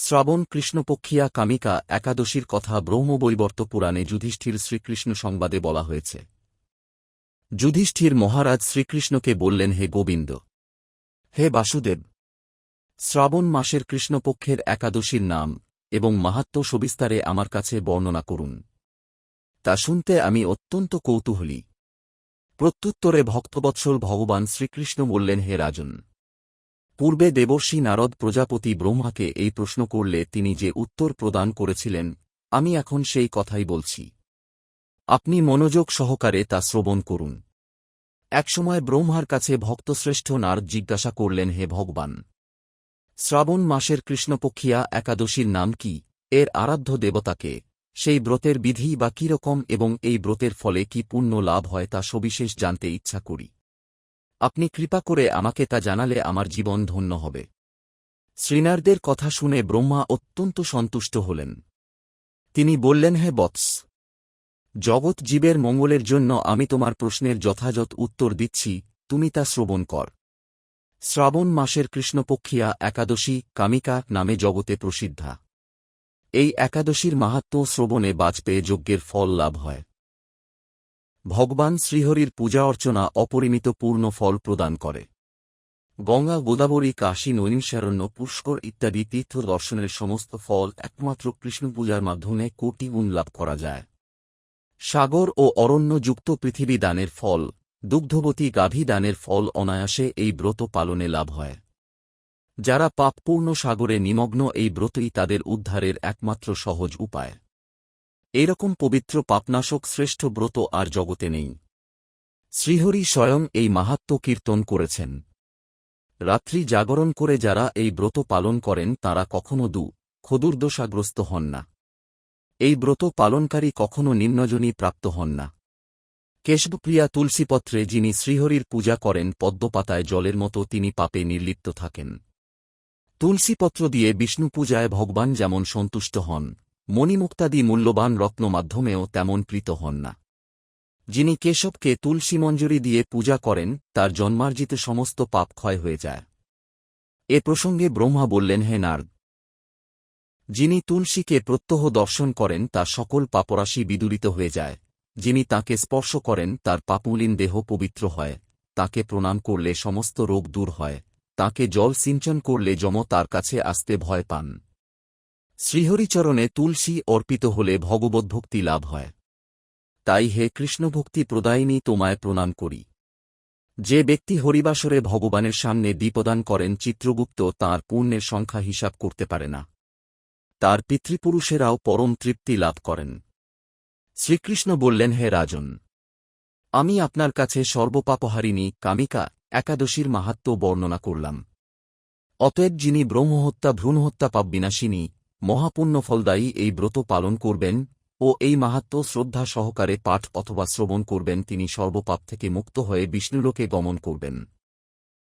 শ্রাবণ কৃষ্ণপক্ষিয়া কামিকা একাদশীর কথা ব্রহ্মবৈবর্ত পুরাণে যুধিষ্ঠির শ্রীকৃষ্ণ সংবাদে বলা হয়েছে। যুধিষ্ঠির মহারাজ শ্রীকৃষ্ণকে বললেন, হে গোবিন্দ! হে বাসুদেব! শ্রাবণ মাসের কৃষ্ণপক্ষের একাদশীর নাম এবং মাহাত্ম সবিস্তারে আমার কাছে বর্ণনা করুন। তা শুনতে আমি অত্যন্ত কৌতূহলী। প্রত্যুত্তরে ভক্তবৎসল ভগবান শ্রীকৃষ্ণ বললেন, হে রাজন! পূর্বে দেবর্ষি নারদ প্রজাপতি ব্রহ্মাকে এই প্রশ্ন করলে তিনি যে উত্তর প্রদান করেছিলেন, আমি এখন সেই কথাই বলছি। আপনি মনোযোগ সহকারে তা শ্রবণ করুন। একসময় ব্রহ্মার কাছে ভক্তশ্রেষ্ঠ নারদ জিজ্ঞাসা করলেন, হে ভগবান, শ্রাবণ মাসের কৃষ্ণপক্ষিয়া একাদশীর নাম কি? এর আরাধ্য দেবতাকে, সেই ব্রতের বিধি বা কীরকম এবং এই ব্রতের ফলে কি পুণ্য লাভ হয় তা সবিশেষ জানতে ইচ্ছা করি। আপনি কৃপা করে আমাকে তা জানালে আমার জীবন ধন্য হবে। শ্রীনারদের কথা শুনে ব্রহ্মা অত্যন্ত সন্তুষ্ট হলেন। তিনি বললেন, হে বৎস, জগৎ জীবের মঙ্গলের জন্য আমি তোমার প্রশ্নের যথাযথ উত্তর দিচ্ছি, তুমি তা শ্রবণ কর। শ্রাবণ মাসের কৃষ্ণপক্ষিয়া একাদশী কামিকা নামে জগতে প্রসিদ্ধা। এই একাদশীর মাহাত্ম শ্রবণে বাজপেয়ে যজ্ঞের ফল লাভ হয়। ভগবান শ্রীহরির পূজা অর্চনা অপরিমিত পূর্ণ ফল প্রদান করে। গঙ্গা, গোদাবরী, কাশী নৈনিশারণ্য পুষ্কর ইত্যাদি তীর্থ দর্শনের সমস্ত ফল একমাত্র কৃষ্ণপূজার মাধ্যমে কোটি গুণ লাভ করা যায়। সাগর ও অরণ্যযুক্ত পৃথিবী দানের ফল, দুগ্ধবতী গাভী দানের ফল অনায়াসে এই ব্রত পালনে লাভ হয়। যারা পাপপূর্ণ সাগরে নিমগ্ন এই ব্রতই তাদের উদ্ধারের একমাত্র সহজ উপায়। এরকম পবিত্র পাপনাশক শ্রেষ্ঠ ব্রত আর জগতে নেই। শ্রীহরি স্বয়ং এই মাহাত্ম কীর্তন করেছেন। রাত্রি জাগরণ করে যারা এই ব্রত পালন করেন তারা কখনো দু, ক্ষদুর্দশাগ্রস্ত হন না। এই ব্রত পালনকারী কখনো নিম্নজনী প্রাপ্ত হন না। কেশবপ্রিয়া তুলসীপত্রে যিনি শ্রীহরির পূজা করেন পদ্মপাতায় জলের মতো তিনি পাপে নির্লিপ্ত থাকেন। তুলসীপত্র দিয়ে বিষ্ণু পূজায় ভগবান যেমন সন্তুষ্ট হন মণিমুক্তাদি মূল্যবান রত্ন মাধ্যমেও তেমন প্রীত হন না। যিনি কেশবকে তুলসী মঞ্জুরি দিয়ে পূজা করেন, তার জন্মার্জিত সমস্ত পাপ ক্ষয় হয়ে যায়। এ প্রসঙ্গে ব্রহ্মা বললেন, হে নার্দ! যিনি তুলসীকে প্রত্যহ দর্শন করেন, তার সকল পাপরাশি বিদূরিত হয়ে যায়। যিনি তাকে স্পর্শ করেন, তার পাপুলিন দেহ পবিত্র হয়। তাকে প্রণাম করলে সমস্ত রোগ দূর হয়। তাকে জল সিঞ্চন করলে যম তার কাছে আসতে ভয় পান। শ্রীহরিচরণে তুলসী অর্পিত হলে ভগবদ্ভক্তি লাভ হয়। তাই হে কৃষ্ণভক্তি প্রদায়িনী তোমায় প্রণাম করি। যে ব্যক্তি হরিবাসরে ভগবানের সামনে দীপদান করেন চিত্রগুপ্ত তার পুণ্যের সংখ্যা হিসাব করতে পারে না। তার পিতৃপুরুষেরাও পরম তৃপ্তি লাভ করেন। শ্রীকৃষ্ণ বললেন, হে রাজন, আমি আপনার কাছে সর্বপাপহারিণী কামিকা একাদশীর মাহাত্ম বর্ণনা করলাম। অতএব যিনি ব্রহ্মহত্যা, ভ্রূণহত্যা পাপ বিনাশিনী মহাপুণ্য ফলদায়ী এই ব্রত পালন করবেন ও এই মাহাত্ম শ্রদ্ধা সহকারে পাঠ অথবা শ্রবণ করবেন, তিনি সর্বপাপ থেকে মুক্ত হয়ে বিষ্ণুলোকে গমন করবেন।